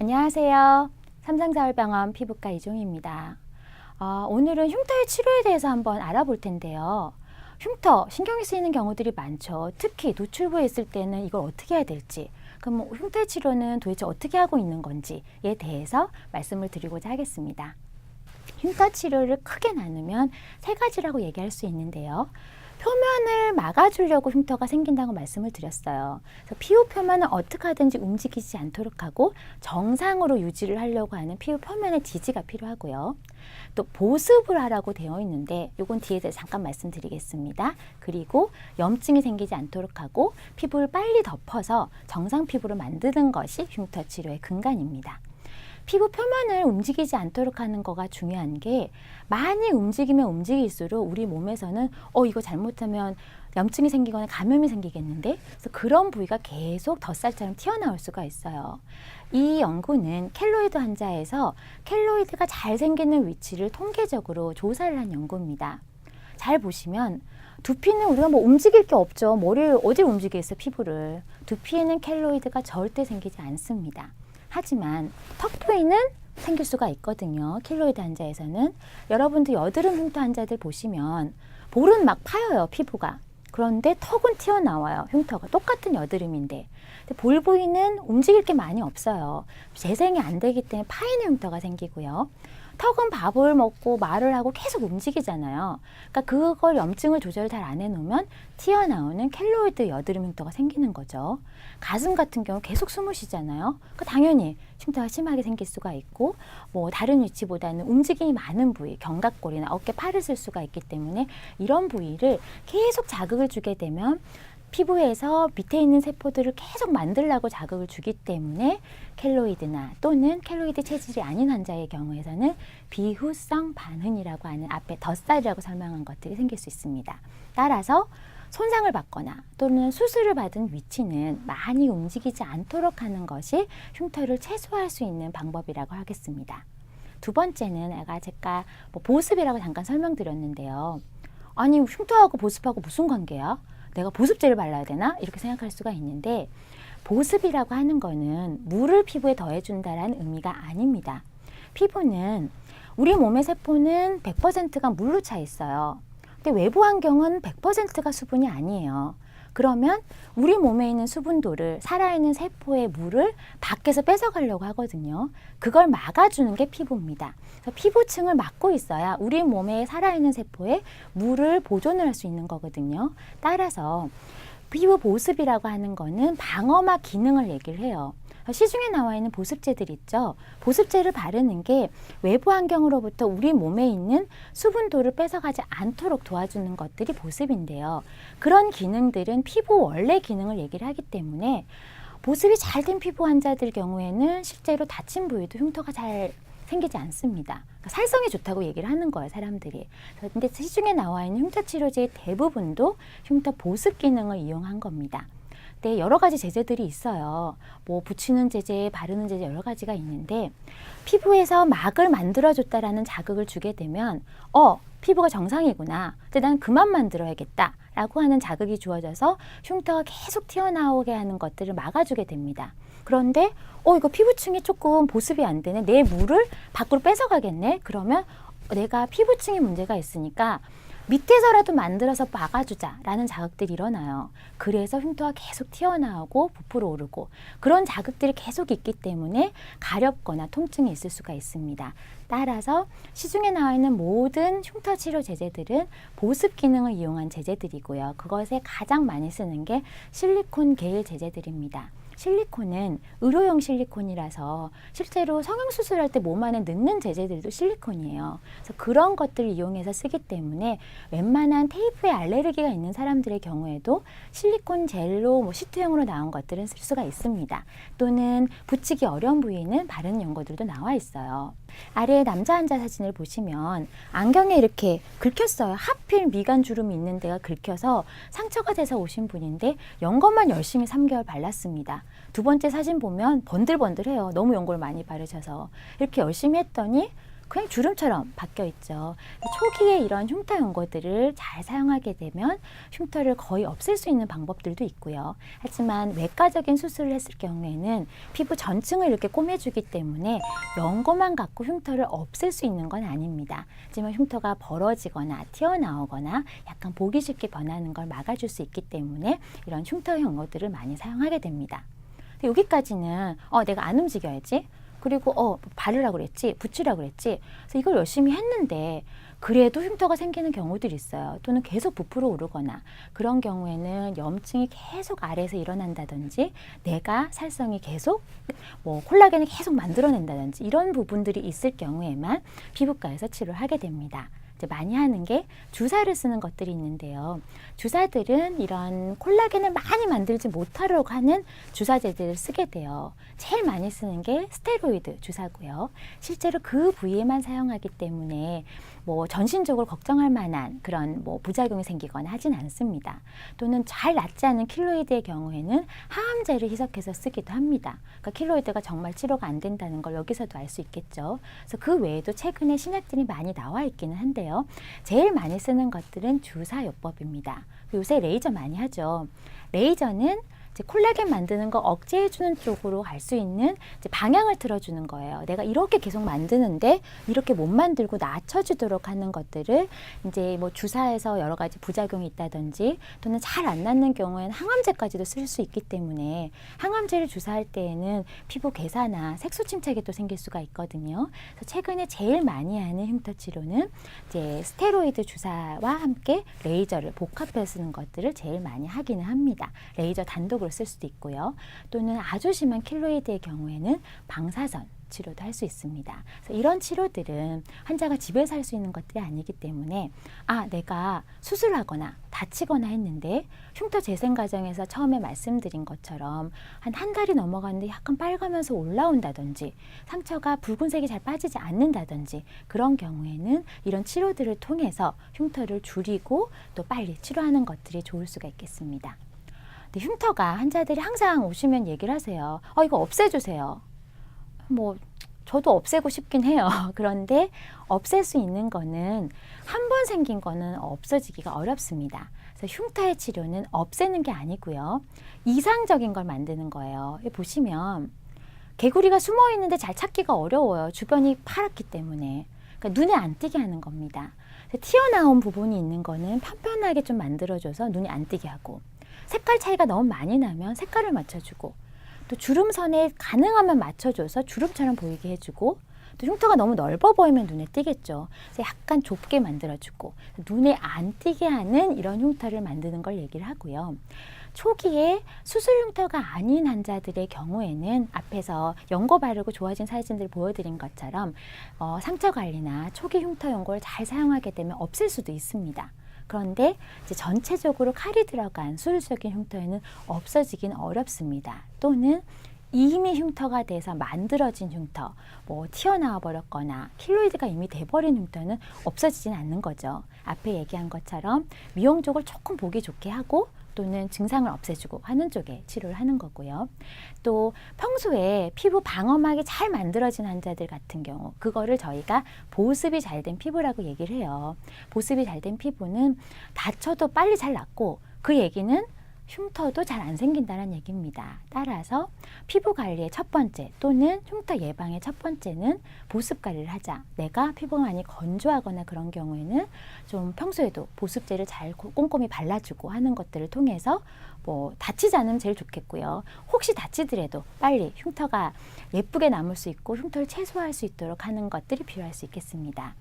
안녕하세요. 삼성서울병원 피부과 이종입니다. 어, 오늘은 흉터의 치료에 대해서 한번 알아볼 텐데요. 흉터, 신경이 쓰이는 경우들이 많죠. 특히 노출부에 있을 때는 이걸 어떻게 해야 될지, 그럼 뭐 흉터 치료는 도대체 어떻게 하고 있는 건지에 대해서 말씀을 드리고자 하겠습니다. 흉터 치료를 크게 나누면 세 가지라고 얘기할 수 있는데요. 표면을 막아주려고 흉터가 생긴다고 말씀을 드렸어요. 피부 표면을 어떻게 하든지 움직이지 않도록 하고 정상으로 유지를 하려고 하는 피부 표면의 지지가 필요하고요. 또 보습을 하라고 되어 있는데 이건 뒤에 서 잠깐 말씀드리겠습니다. 그리고 염증이 생기지 않도록 하고 피부를 빨리 덮어서 정상 피부를 만드는 것이 흉터 치료의 근간입니다. 피부 표면을 움직이지 않도록 하는 거가 중요한 게 많이 움직이면 움직일수록 우리 몸에서는 어 이거 잘못하면 염증이 생기거나 감염이 생기겠는데 그래서 그런 부위가 계속 덧살처럼 튀어나올 수가 있어요. 이 연구는 켈로이드 환자에서 켈로이드가 잘 생기는 위치를 통계적으로 조사를 한 연구입니다. 잘 보시면 두피는 우리가 뭐 움직일 게 없죠. 머리를 어디를 움직이겠어요, 피부를. 두피에는 켈로이드가 절대 생기지 않습니다. 하지만 턱 부위는 생길 수가 있거든요. 킬로이드 환자에서는 여러분들 여드름 흉터 환자들 보시면 볼은 막 파여요 피부가. 그런데 턱은 튀어나와요 흉터가 똑같은 여드름인데 볼 부위는 움직일 게 많이 없어요. 재생이 안 되기 때문에 파이는 흉터가 생기고요. 턱은 밥을 먹고 말을 하고 계속 움직이잖아요. 그러니까 그걸 염증을 조절 잘 안 해놓으면 튀어나오는 켈로이드 여드름 흉터가 생기는 거죠. 가슴 같은 경우 계속 숨을 쉬잖아요. 그 당연히 흉터가 심하게 생길 수가 있고 뭐 다른 위치보다는 움직임이 많은 부위, 견갑골이나 어깨, 팔을 쓸 수가 있기 때문에 이런 부위를 계속 자극을 주게 되면 피부에서 밑에 있는 세포들을 계속 만들라고 자극을 주기 때문에 켈로이드나 또는 켈로이드 체질이 아닌 환자의 경우에서는 비후성 반흔이라고 하는 앞에 덧살이라고 설명한 것들이 생길 수 있습니다. 따라서 손상을 받거나 또는 수술을 받은 위치는 많이 움직이지 않도록 하는 것이 흉터를 최소화할 수 있는 방법이라고 하겠습니다. 두 번째는 아까 제가 뭐 보습이라고 잠깐 설명드렸는데요. 아니 흉터하고 보습하고 무슨 관계야? 내가 보습제를 발라야 되나? 이렇게 생각할 수가 있는데 보습이라고 하는 거는 물을 피부에 더해준다라는 의미가 아닙니다. 피부는 우리 몸의 세포는 100%가 물로 차 있어요. 근데 외부 환경은 100%가 수분이 아니에요. 그러면 우리 몸에 있는 수분도를 살아있는 세포의 물을 밖에서 뺏어가려고 하거든요. 그걸 막아주는 게 피부입니다. 그래서 피부층을 막고 있어야 우리 몸에 살아있는 세포에 물을 보존을 할 수 있는 거거든요. 따라서 피부 보습이라고 하는 거는 방어막 기능을 얘기를 해요. 시중에 나와 있는 보습제들 있죠. 보습제를 바르는 게 외부 환경으로부터 우리 몸에 있는 수분도를 뺏어가지 않도록 도와주는 것들이 보습인데요. 그런 기능들은 피부 원래 기능을 얘기를 하기 때문에 보습이 잘 된 피부 환자들 경우에는 실제로 다친 부위도 흉터가 잘 생기지 않습니다. 그러니까 살성이 좋다고 얘기를 하는 거예요, 사람들이. 근데 시중에 나와 있는 흉터 치료제의 대부분도 흉터 보습 기능을 이용한 겁니다. 네, 여러 가지 제제들이 있어요. 뭐 붙이는 제제, 바르는 제제 여러 가지가 있는데 피부에서 막을 만들어줬다라는 자극을 주게 되면 어 피부가 정상이구나. 근데 난 그만 만들어야겠다. 라고 하는 자극이 주어져서 흉터가 계속 튀어나오게 하는 것들을 막아주게 됩니다. 그런데 어 이거 피부층이 조금 보습이 안 되네. 내 물을 밖으로 뺏어가겠네. 그러면 내가 피부층에 문제가 있으니까 밑에서라도 만들어서 막아주자라는 자극들이 일어나요. 그래서 흉터가 계속 튀어나오고 부풀어 오르고 그런 자극들이 계속 있기 때문에 가렵거나 통증이 있을 수가 있습니다. 따라서 시중에 나와 있는 모든 흉터 치료 제제들은 보습 기능을 이용한 제제들이고요. 그것에 가장 많이 쓰는 게 실리콘 게일 제제들입니다. 실리콘은 의료용 실리콘이라서 실제로 성형 수술할 때 몸 안에 넣는 제제들도 실리콘이에요. 그래서 그런 것들을 이용해서 쓰기 때문에 웬만한 테이프에 알레르기가 있는 사람들의 경우에도 실리콘 젤로 뭐 시트형으로 나온 것들은 쓸 수가 있습니다. 또는 붙이기 어려운 부위는 바르는 연고들도 나와 있어요. 아래 남자 환자 사진을 보시면 안경에 이렇게 긁혔어요. 하필 미간 주름이 있는 데가 긁혀서 상처가 돼서 오신 분인데 연고만 열심히 3개월 발랐습니다. 두 번째 사진 보면 번들번들해요. 너무 연고를 많이 바르셔서 이렇게 열심히 했더니 그냥 주름처럼 바뀌어 있죠. 초기에 이런 흉터 연고들을 잘 사용하게 되면 흉터를 거의 없앨 수 있는 방법들도 있고요. 하지만 외과적인 수술을 했을 경우에는 피부 전층을 이렇게 꼬매주기 때문에 연고만 갖고 흉터를 없앨 수 있는 건 아닙니다. 하지만 흉터가 벌어지거나 튀어나오거나 약간 보기 쉽게 변하는 걸 막아줄 수 있기 때문에 이런 흉터 연고들을 많이 사용하게 됩니다. 여기까지는 어 내가 안 움직여야지. 그리고 어 바르라고 그랬지, 붙이라고 그랬지. 그래서 이걸 열심히 했는데 그래도 흉터가 생기는 경우들이 있어요. 또는 계속 부풀어 오르거나 그런 경우에는 염증이 계속 아래에서 일어난다든지 내가 살성이 계속 뭐 콜라겐을 계속 만들어낸다든지 이런 부분들이 있을 경우에만 피부과에서 치료를 하게 됩니다. 많이 하는 게 주사를 쓰는 것들이 있는데요. 주사들은 이런 콜라겐을 많이 만들지 못하려고 하는 주사제들을 쓰게 돼요. 제일 많이 쓰는 게 스테로이드 주사고요. 실제로 그 부위에만 사용하기 때문에 뭐 전신적으로 걱정할 만한 그런 뭐 부작용이 생기거나 하진 않습니다. 또는 잘 낫지 않은 킬로이드의 경우에는 항암제를 희석해서 쓰기도 합니다. 그러니까 킬로이드가 정말 치료가 안 된다는 걸 여기서도 알 수 있겠죠. 그래서 그 외에도 최근에 신약들이 많이 나와 있기는 한데요. 제일 많이 쓰는 것들은 주사요법입니다. 요새 레이저 많이 하죠. 레이저는 콜라겐 만드는 거 억제해주는 쪽으로 갈 수 있는 방향을 틀어주는 거예요. 내가 이렇게 계속 만드는데 이렇게 못 만들고 낮춰주도록 하는 것들을 이제 뭐 주사에서 여러 가지 부작용이 있다든지 또는 잘 안 낫는 경우에는 항암제까지도 쓸 수 있기 때문에 항암제를 주사할 때에는 피부 괴사나 색소 침착이 또 생길 수가 있거든요. 그래서 최근에 제일 많이 하는 흉터 치료는 이제 스테로이드 주사와 함께 레이저를 복합해 쓰는 것들을 제일 많이 하기는 합니다. 레이저 단독 으로 쓸 수도 있고요. 또는 아주 심한 킬로이드의 경우에는 방사선 치료도 할 수 있습니다. 그래서 이런 치료들은 환자가 집에서 할 수 있는 것들이 아니기 때문에 아 내가 수술하거나 다치거나 했는데 흉터 재생 과정에서 처음에 말씀드린 것처럼 한 한 달이 넘어갔는데 약간 빨가면서 올라온다든지 상처가 붉은색이 잘 빠지지 않는다든지 그런 경우에는 이런 치료들을 통해서 흉터를 줄이고 또 빨리 치료하는 것들이 좋을 수가 있겠습니다. 흉터가 환자들이 항상 오시면 얘기를 하세요. 어, 이거 없애주세요. 뭐, 저도 없애고 싶긴 해요. 그런데 없앨 수 있는 거는 한 번 생긴 거는 없어지기가 어렵습니다. 그래서 흉터의 치료는 없애는 게 아니고요. 이상적인 걸 만드는 거예요. 보시면 개구리가 숨어 있는데 잘 찾기가 어려워요. 주변이 파랗기 때문에. 그러니까 눈에 안 띄게 하는 겁니다. 튀어나온 부분이 있는 거는 편편하게 좀 만들어줘서 눈이 안 띄게 하고 색깔 차이가 너무 많이 나면 색깔을 맞춰주고 또 주름선에 가능하면 맞춰줘서 주름처럼 보이게 해주고 또 흉터가 너무 넓어 보이면 눈에 띄겠죠. 그래서 약간 좁게 만들어주고 눈에 안 띄게 하는 이런 흉터를 만드는 걸 얘기를 하고요. 초기에 수술 흉터가 아닌 환자들의 경우에는 앞에서 연고 바르고 좋아진 사진들 보여드린 것처럼 어, 상처 관리나 초기 흉터 연고를 잘 사용하게 되면 없앨 수도 있습니다. 그런데 이제 전체적으로 칼이 들어간 수술적인 흉터에는 없어지긴 어렵습니다. 또는 이미 흉터가 돼서 만들어진 흉터, 뭐 튀어나와 버렸거나 킬로이드가 이미 돼버린 흉터는 없어지진 않는 거죠. 앞에 얘기한 것처럼 미용 쪽을 조금 보기 좋게 하고 또는 증상을 없애주고 하는 쪽에 치료를 하는 거고요. 또 평소에 피부 방어막이 잘 만들어진 환자들 같은 경우 그거를 저희가 보습이 잘 된 피부라고 얘기를 해요. 보습이 잘 된 피부는 다쳐도 빨리 잘 낫고 그 얘기는 흉터도 잘 안 생긴다는 얘기입니다. 따라서 피부 관리의 첫 번째 또는 흉터 예방의 첫 번째는 보습 관리를 하자. 내가 피부가 많이 건조하거나 그런 경우에는 좀 평소에도 보습제를 잘 고- 꼼꼼히 발라주고 하는 것들을 통해서 뭐 다치지 않으면 제일 좋겠고요. 혹시 다치더라도 빨리 흉터가 예쁘게 남을 수 있고 흉터를 최소화할 수 있도록 하는 것들이 필요할 수 있겠습니다.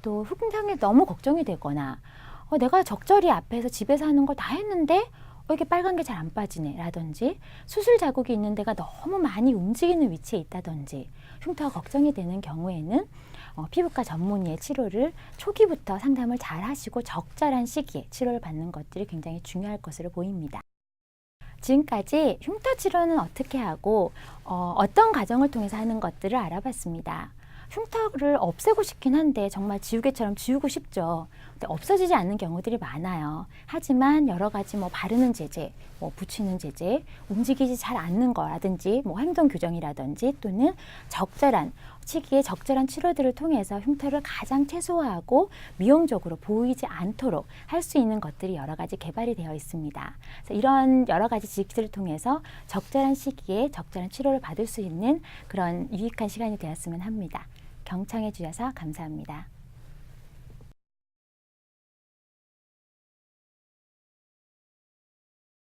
또 흉터에 너무 걱정이 되거나 어, 내가 적절히 앞에서 집에서 하는 걸 다 했는데 어, 이게 빨간 게 잘 안 빠지네 라든지 수술 자국이 있는 데가 너무 많이 움직이는 위치에 있다든지 흉터가 걱정이 되는 경우에는 어, 피부과 전문의의 치료를 초기부터 상담을 잘 하시고 적절한 시기에 치료를 받는 것들이 굉장히 중요할 것으로 보입니다. 지금까지 흉터 치료는 어떻게 하고 어, 어떤 과정을 통해서 하는 것들을 알아봤습니다. 흉터를 없애고 싶긴 한데 정말 지우개처럼 지우고 싶죠. 근데 없어지지 않는 경우들이 많아요. 하지만 여러 가지 뭐 바르는 제제, 뭐 붙이는 제제, 움직이지 잘 않는 거라든지 뭐 행동 규정이라든지 또는 적절한 시기에 적절한 치료들을 통해서 흉터를 가장 최소화하고 미용적으로 보이지 않도록 할 수 있는 것들이 여러 가지 개발이 되어 있습니다. 그래서 이런 여러 가지 지식들을 통해서 적절한 시기에 적절한 치료를 받을 수 있는 그런 유익한 시간이 되었으면 합니다. 경청해 주셔서 감사합니다.